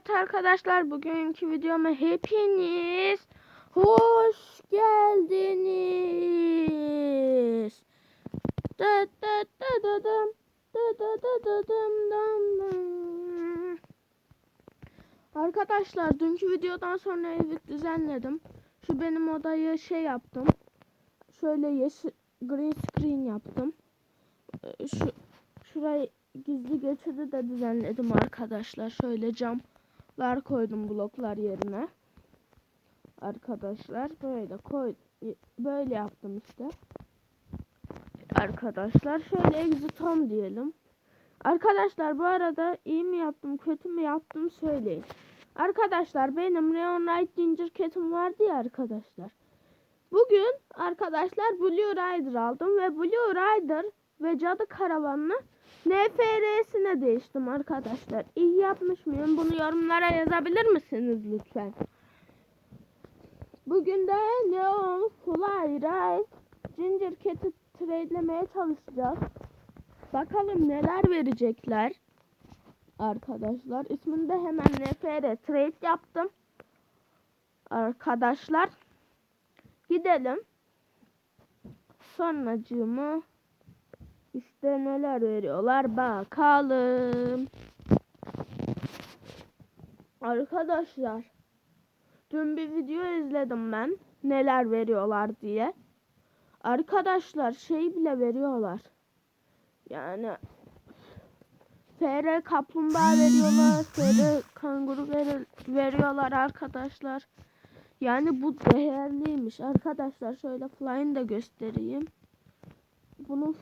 Evet arkadaşlar bugünkü videoma hepiniz hoş geldiniz. Arkadaşlar dünkü videodan sonra evi düzenledim. Şu benim odayı şey yaptım. Şöyle yeşil green screen yaptım. Ee, Şu şurayı gizli geçidi de düzenledim arkadaşlar. Şöyle camlar koydum bloklar yerine. Arkadaşlar böyle koy böyle yaptım işte. Arkadaşlar şöyle exit home diyelim. Arkadaşlar bu arada iyi mi yaptım kötü mü yaptım söyleyin. Arkadaşlar benim Neon Light Ginger Cat'im vardı ya arkadaşlar. Bugün arkadaşlar Blue Rider aldım ve Blue Rider ve Cadı Karavanı'nı NFR'sine değiştim arkadaşlar. İyi yapmış mıyım? Bunu yorumlara yazabilir misiniz lütfen? Bugün de Neon Fly Ride Ginger Cat'i trade'lemeye çalışacağız. Bakalım neler verecekler. Arkadaşlar ismini de hemen NFR trade yaptım. Arkadaşlar gidelim. Sonracığımı işte neler veriyorlar bakalım. Arkadaşlar dün bir video izledim ben neler veriyorlar diye. Arkadaşlar şey bile veriyorlar. Yani FR kaplumbağa veriyorlar, FR kanguru ver, veriyorlar arkadaşlar. Yani bu değerliymiş arkadaşlar. Şöyle fly'ını da göstereyim. Bunun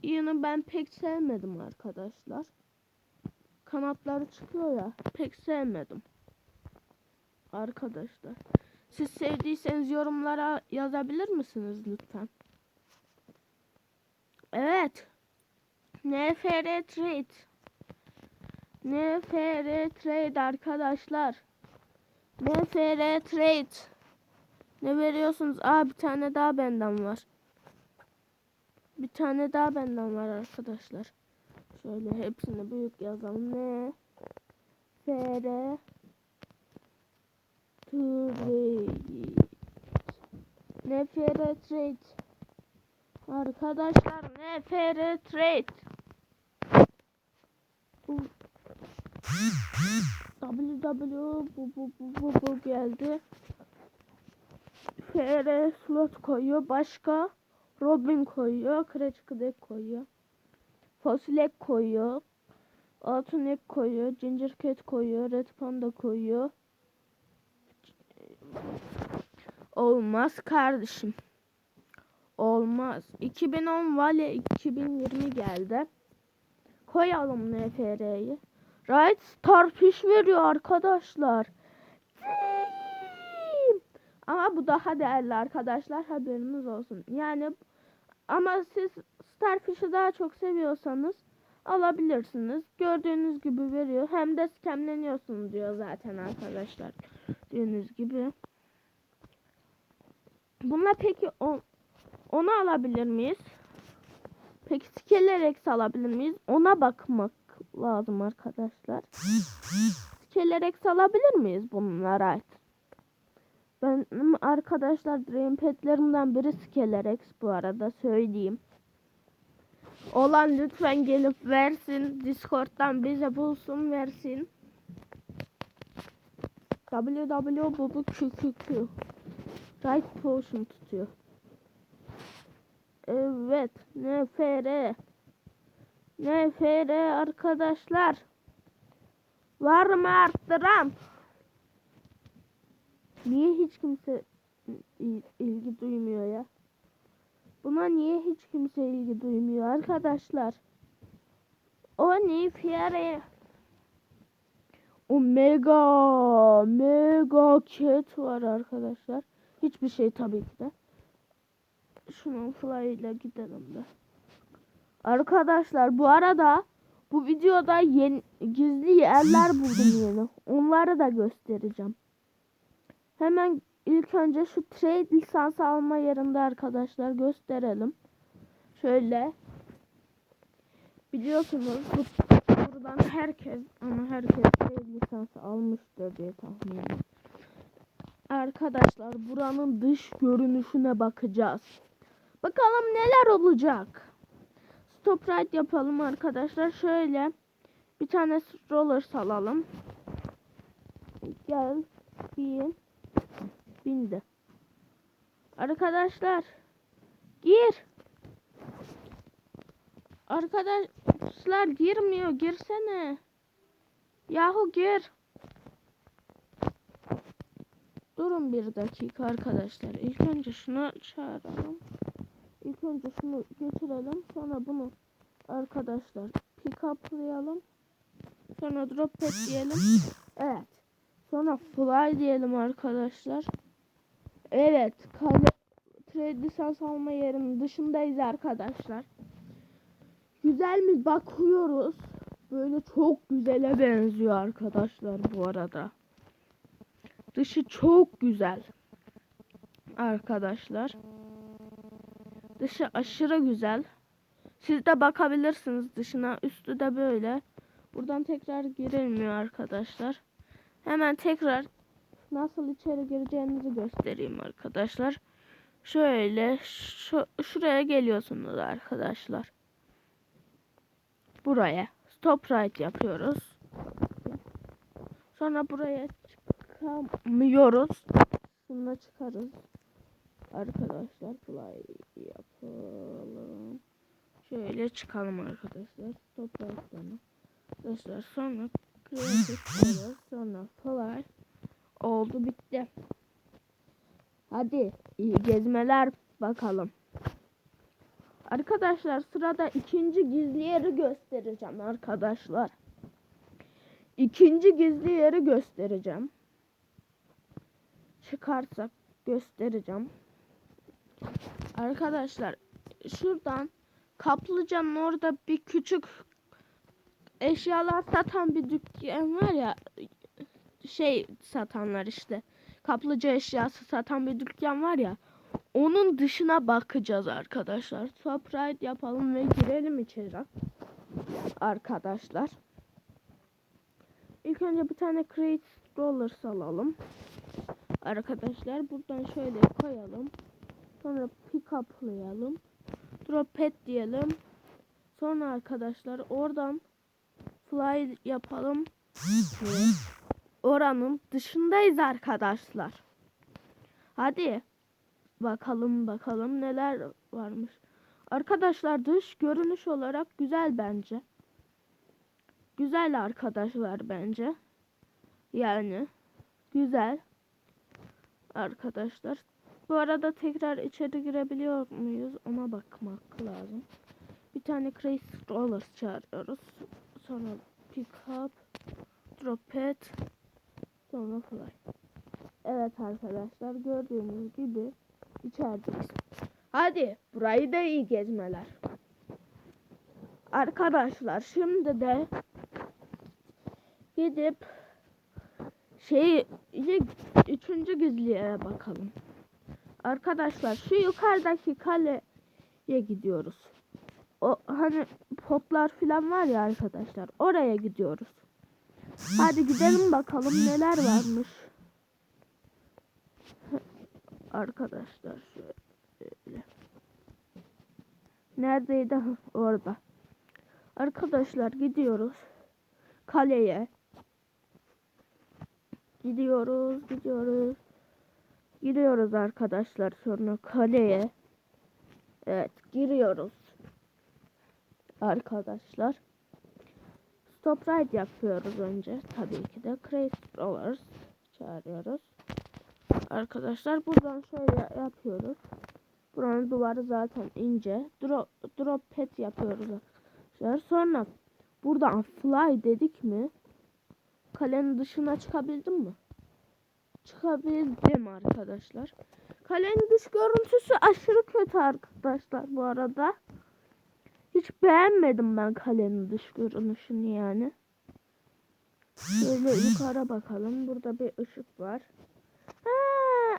fly'ını ben pek sevmedim arkadaşlar. Kanatları çıkıyor ya. Pek sevmedim. Arkadaşlar. Siz sevdiyseniz yorumlara yazabilir misiniz lütfen? Evet. NFR Trade. NFR Trade arkadaşlar. NFR Trade. Ne veriyorsunuz? Aa bir tane daha benden var. Bir tane daha benden var arkadaşlar. Şöyle hepsini büyük yazalım. Ne? FR Trade. NFR Trade. Arkadaşlar NFR Trade. Bu WW bu bu bu bu bu geldi. FR slot koyuyor. Başka Robin koyuyor. Crash Kıdek koyuyor. Fosilek koyuyor. Altın ek koyuyor. Ginger Cat koyuyor. Red Panda koyuyor. Olmaz kardeşim. Olmaz. 2010 Vale 2020 geldi. Koyalım NFR'yi. Right Starfish veriyor arkadaşlar. Ama bu daha değerli arkadaşlar haberiniz olsun. Yani ama siz Starfish'i daha çok seviyorsanız alabilirsiniz. Gördüğünüz gibi veriyor. Hem de skemleniyorsunuz diyor zaten arkadaşlar. Gördüğünüz gibi. Bunlar peki on, onu alabilir miyiz? Peki Skelerex alabilir miyiz? Ona bakmak lazım arkadaşlar. Skelerex alabilir miyiz bunlara ait? Benim arkadaşlar Dream Pet'lerimden biri Skelerex bu arada söyleyeyim. Olan lütfen gelip versin. Discord'dan bize bulsun versin. www bu QQQ Right Potion tutuyor. Evet. NFR. NFR arkadaşlar. Var mı arttıran? Niye hiç kimse il- ilgi duymuyor ya? Buna niye hiç kimse ilgi duymuyor arkadaşlar? O NFR. O mega mega cat var arkadaşlar. Hiçbir şey tabii ki de. Şunun fly ile gidelim de. Arkadaşlar bu arada bu videoda yeni gizli yerler buldum yeni. Onları da göstereceğim. Hemen ilk önce şu trade lisansı alma yerinde arkadaşlar gösterelim. Şöyle. Biliyorsunuz bu buradan herkes ama herkes trade lisansı al kalmıştır diye tahmin ediyorum. Arkadaşlar buranın dış görünüşüne bakacağız. Bakalım neler olacak. Stop ride yapalım arkadaşlar. Şöyle bir tane roller salalım. Gel bin. Bindi. Arkadaşlar gir. Arkadaşlar girmiyor. Girsene. Yahu gir. Durun bir dakika arkadaşlar. İlk önce şunu çağıralım. İlk önce şunu götürelim. Sonra bunu arkadaşlar pick up'layalım. Sonra drop pad diyelim. Evet. Sonra fly diyelim arkadaşlar. Evet. Kale trade lisans alma yerinin dışındayız arkadaşlar. Güzel mi bakıyoruz. Böyle çok güzele benziyor arkadaşlar bu arada. Dışı çok güzel. Arkadaşlar. Dışı aşırı güzel. Siz de bakabilirsiniz dışına. Üstü de böyle. Buradan tekrar girilmiyor arkadaşlar. Hemen tekrar nasıl içeri gireceğinizi göstereyim arkadaşlar. Şöyle şu, şuraya geliyorsunuz arkadaşlar. Buraya stop right yapıyoruz. Sonra buraya çıkamıyoruz. Bununla çıkarız. Arkadaşlar fly yapalım. Şöyle çıkalım arkadaşlar. Stop right'tan. Arkadaşlar sonra color, sonra fly oldu bitti. Hadi iyi gezmeler bakalım. Arkadaşlar sırada ikinci gizli yeri göstereceğim arkadaşlar. İkinci gizli yeri göstereceğim. Çıkarsak göstereceğim. Arkadaşlar şuradan kaplıcanın orada bir küçük eşyalar satan bir dükkan var ya şey satanlar işte kaplıca eşyası satan bir dükkan var ya onun dışına bakacağız arkadaşlar. Top ride yapalım ve girelim içeri. Arkadaşlar. İlk önce bir tane crate roller salalım. Arkadaşlar buradan şöyle koyalım. Sonra pick up'layalım. Drop pad diyelim. Sonra arkadaşlar oradan fly yapalım. Oranın dışındayız arkadaşlar. Hadi bakalım bakalım neler varmış. Arkadaşlar dış görünüş olarak güzel bence. Güzel arkadaşlar bence. Yani güzel arkadaşlar. Bu arada tekrar içeri girebiliyor muyuz? Ona bakmak lazım. Bir tane Crazy Rollers çağırıyoruz. Sonra pick up, drop it, sonra fly. Evet arkadaşlar gördüğünüz gibi içerideyiz. Hadi burayı da iyi gezmeler. Arkadaşlar şimdi de gidip şey üçüncü gizliye bakalım. Arkadaşlar şu yukarıdaki kaleye gidiyoruz. O hani poplar falan var ya arkadaşlar. Oraya gidiyoruz. Hadi gidelim bakalım neler varmış. Arkadaşlar şöyle. Neredeydi? Orada. Arkadaşlar gidiyoruz. Kaleye. Gidiyoruz, gidiyoruz. Giriyoruz arkadaşlar sonra kaleye. Evet giriyoruz. Arkadaşlar. Stop ride yapıyoruz önce. Tabii ki de Crazy Rollers çağırıyoruz. Arkadaşlar buradan şöyle yapıyoruz. Buranın duvarı zaten ince. Drop, drop pet yapıyoruz arkadaşlar. Sonra buradan fly dedik mi? Kalenin dışına çıkabildim mi? çıkabildim arkadaşlar. Kalenin dış görüntüsü aşırı kötü arkadaşlar bu arada. Hiç beğenmedim ben kalenin dış görünüşünü yani. Şöyle yukarı bakalım. Burada bir ışık var. Ha,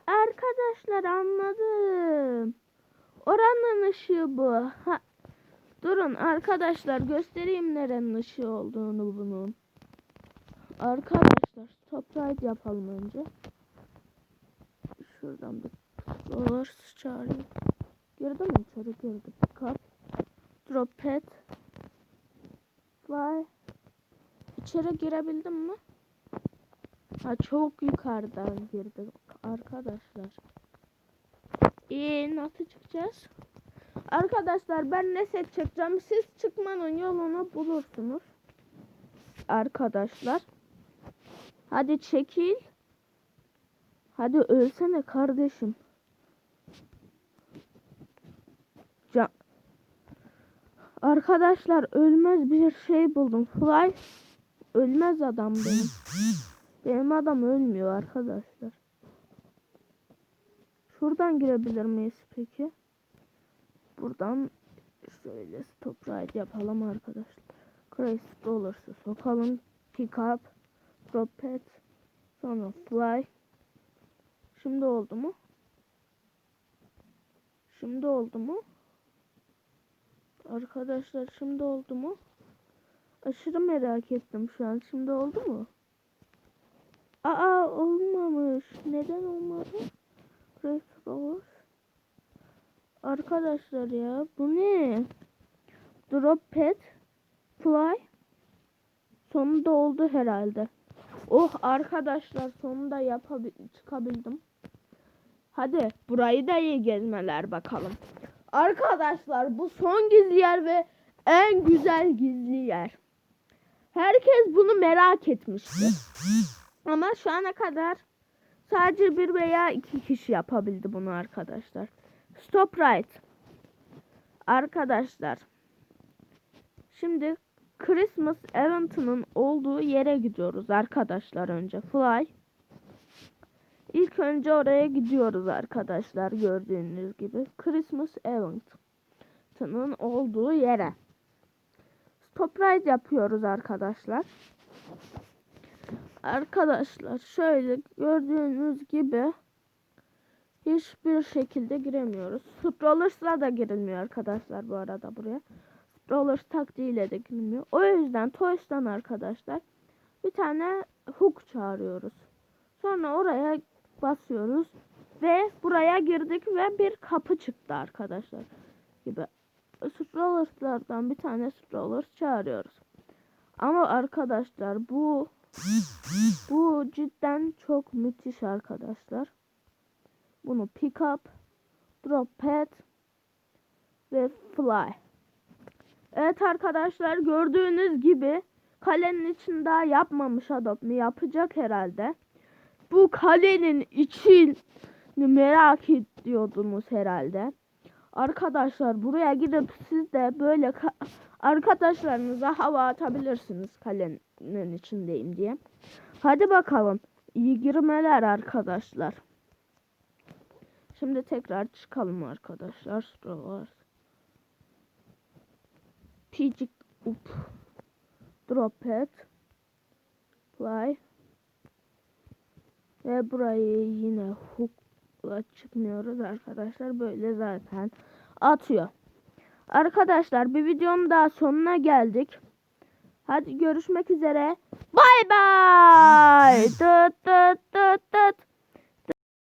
arkadaşlar anladım. Oranın ışığı bu. Ha, durun arkadaşlar göstereyim nerenin ışığı olduğunu bunun. Arkadaşlar ride yapalım önce. Şuradan bir dolar çağırayım. Girdi mi içeri girdi. Up. Drop pet. Fly. İçeri girebildim mi? Ha çok yukarıdan girdim arkadaşlar. İyi nasıl çıkacağız? Arkadaşlar ben ne set çekeceğim? Siz çıkmanın yolunu bulursunuz. Arkadaşlar. Hadi çekil. Hadi ölsene kardeşim. Arkadaşlar ölmez bir şey buldum. Fly. Ölmez adam benim. Benim adam ölmüyor arkadaşlar. Şuradan girebilir miyiz peki? Buradan şöyle stop ride yapalım arkadaşlar. Crazy olursa sokalım. Pick up. Drop pet. Sonra fly. Şimdi oldu mu? Şimdi oldu mu? Arkadaşlar şimdi oldu mu? Aşırı merak ettim şu an. Şimdi oldu mu? Aa olmamış. Neden olmadı? Crazy Arkadaşlar ya bu ne? Drop pet fly sonunda oldu herhalde. Oh arkadaşlar sonunda yapabil çıkabildim. Hadi burayı da iyi gezmeler bakalım. Arkadaşlar bu son gizli yer ve en güzel gizli yer. Herkes bunu merak etmişti. Ama şu ana kadar sadece bir veya iki kişi yapabildi bunu arkadaşlar. Stop right. Arkadaşlar. Şimdi Christmas event'ının olduğu yere gidiyoruz arkadaşlar önce. Fly. İlk önce oraya gidiyoruz arkadaşlar gördüğünüz gibi. Christmas event'ının olduğu yere. Stop ride yapıyoruz arkadaşlar. Arkadaşlar şöyle gördüğünüz gibi hiçbir şekilde giremiyoruz. Strollers'la da girilmiyor arkadaşlar bu arada buraya. Strollers taktiğiyle de girilmiyor. O yüzden Toys'tan arkadaşlar bir tane hook çağırıyoruz. Sonra oraya basıyoruz ve buraya girdik ve bir kapı çıktı arkadaşlar gibi. Strollers'lardan bir tane strollers çağırıyoruz. Ama arkadaşlar bu bu cidden çok müthiş arkadaşlar. Bunu pick up, drop pet ve fly. Evet arkadaşlar gördüğünüz gibi kalenin için daha yapmamış mi yapacak herhalde. Bu kalenin için merak ediyordunuz herhalde. Arkadaşlar buraya gidip siz de böyle arkadaşlarınıza hava atabilirsiniz kalenin içindeyim diye. Hadi bakalım. İyi girmeler arkadaşlar. Şimdi tekrar çıkalım arkadaşlar. Şuralar. Picik up. Drop it. Fly. Ve burayı yine hookla çıkmıyoruz arkadaşlar. Böyle zaten atıyor. Arkadaşlar bir videonun daha sonuna geldik. Hadi görüşmek üzere. Bay bay.